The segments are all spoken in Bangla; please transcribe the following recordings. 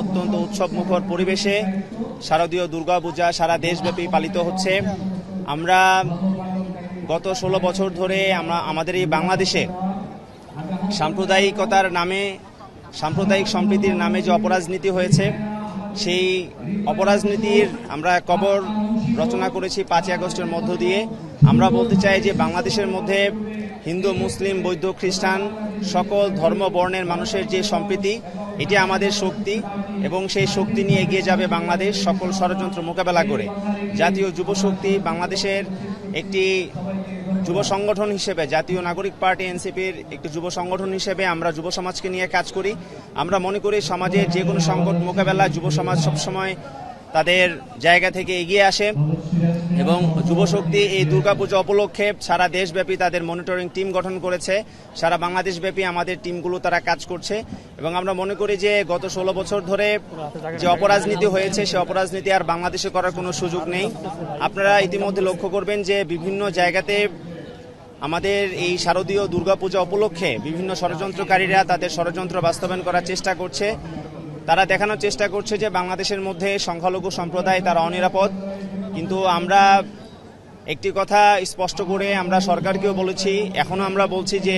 অত্যন্ত উৎসবমুখর পরিবেশে শারদীয় দুর্গাপূজা সারা দেশব্যাপী পালিত হচ্ছে। আমরা গত ষোলো বছর ধরে আমরা, আমাদের এই বাংলাদেশে সাম্প্রদায়িকতার নামে, সাম্প্রদায়িক সম্প্রীতির নামে যে অপরাজনীতি হয়েছে, সেই অপরাজনীতির আমরা কবর রচনা করেছি পাঁচই আগস্টের মধ্য দিয়ে। আমরা বলতে চাই যে বাংলাদেশের মধ্যে হিন্দু, মুসলিম, বৌদ্ধ, খ্রিস্টান, সকল ধর্ম বর্ণের মানুষের যে সম্প্রীতি, এটি আমাদের শক্তি এবং সেই শক্তি নিয়ে এগিয়ে যাবে বাংলাদেশ সকল ষড়যন্ত্র মোকাবেলা করে। জাতীয় যুব শক্তি বাংলাদেশের একটি যুব সংগঠন হিসেবে, জাতীয় নাগরিক পার্টি এনসিপির একটি যুব সংগঠন হিসেবে আমরা যুব সমাজকে নিয়ে কাজ করি। আমরা মনে করি সমাজের যে কোনো সংকট মোকাবেলা, যুব সমাজ সবসময় তাদের জায়গা থেকে এগিয়ে আসে এবং যুব শক্তি এই দুর্গাপূজা উপলক্ষে সারা দেশব্যাপী তাদের মনিটরিং টিম গঠন করেছে। সারা বাংলাদেশব্যাপী আমাদের টিমগুলো তারা কাজ করছে এবং আমরা মনে করি যে গত ষোলো বছর ধরে যে অপরাজনীতি হয়েছে, সে অপরাজনীতি আর বাংলাদেশে করার কোনো সুযোগ নেই। আপনারা ইতিমধ্যে লক্ষ্য করবেন যে বিভিন্ন জায়গাতে আমাদের এই শারদীয় দুর্গাপূজা উপলক্ষে বিভিন্ন ষড়যন্ত্রকারীরা তাদের ষড়যন্ত্র বাস্তবায়ন করার চেষ্টা করছে। তারা দেখানোর চেষ্টা করছে যে বাংলাদেশের মধ্যে সংখ্যালঘু সম্প্রদায় তারা অনিরাপদ। কিন্তু আমরা একটি কথা স্পষ্ট করে আমরা সরকারকেও বলেছি, এখনও আমরা বলছি যে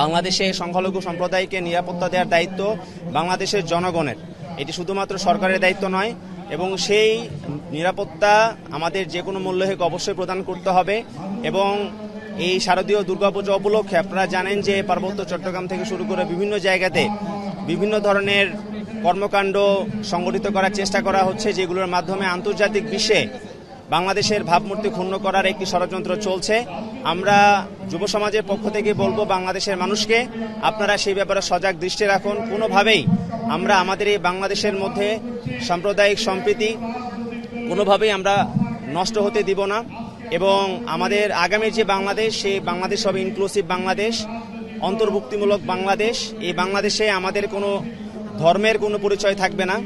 বাংলাদেশে সংখ্যালঘু সম্প্রদায়কে নিরাপত্তা দেওয়ার দায়িত্ব বাংলাদেশের জনগণের। এটি শুধুমাত্র সরকারের দায়িত্ব নয়, এবং সেই নিরাপত্তা আমাদের যে কোনো মূল্য হোক অবশ্যই প্রদান করতে হবে, এবং এই শারদীয় দুর্গাপূজা উপলক্ষে আপনারা জানেন যে পার্বত্য চট্টগ্রাম থেকে শুরু করে বিভিন্ন জায়গাতে বিভিন্ন ধরনের কর্মকাণ্ড সংগঠিত করার চেষ্টা করা হচ্ছে, যেগুলোর মাধ্যমে আন্তর্জাতিক বিশ্বে বাংলাদেশের ভাবমূর্তি ক্ষুণ্ণ করার একটি ষড়যন্ত্র চলছে। আমরা যুব সমাজের পক্ষ থেকে বলব, বাংলাদেশের মানুষকে আপনারা সেই ব্যাপারে সজাগ দৃষ্টি রাখুন। কোনোভাবেই আমরা আমাদের এই বাংলাদেশের মধ্যে সাম্প্রদায়িক সম্প্রীতি কোনোভাবেই আমরা নষ্ট হতে দিব না এবং আমাদের আগামী যে বাংলাদেশ, সেই বাংলাদেশ হবে ইনক্লুসিভ বাংলাদেশ, অন্তর্ভুক্তিমূলক বাংলাদেশ। এই বাংলাদেশে আমাদের কোনো ধর্মের কোনো পরিচয় থাকবে না।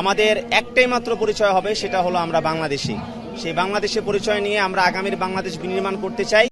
আমাদের একটাই মাত্র পরিচয় হবে, সেটা হলো আমরা বাংলাদেশি। সেই বাংলাদেশের পরিচয় নিয়ে আমরা আগামীর বাংলাদেশ বিনির্মাণ করতে চাই।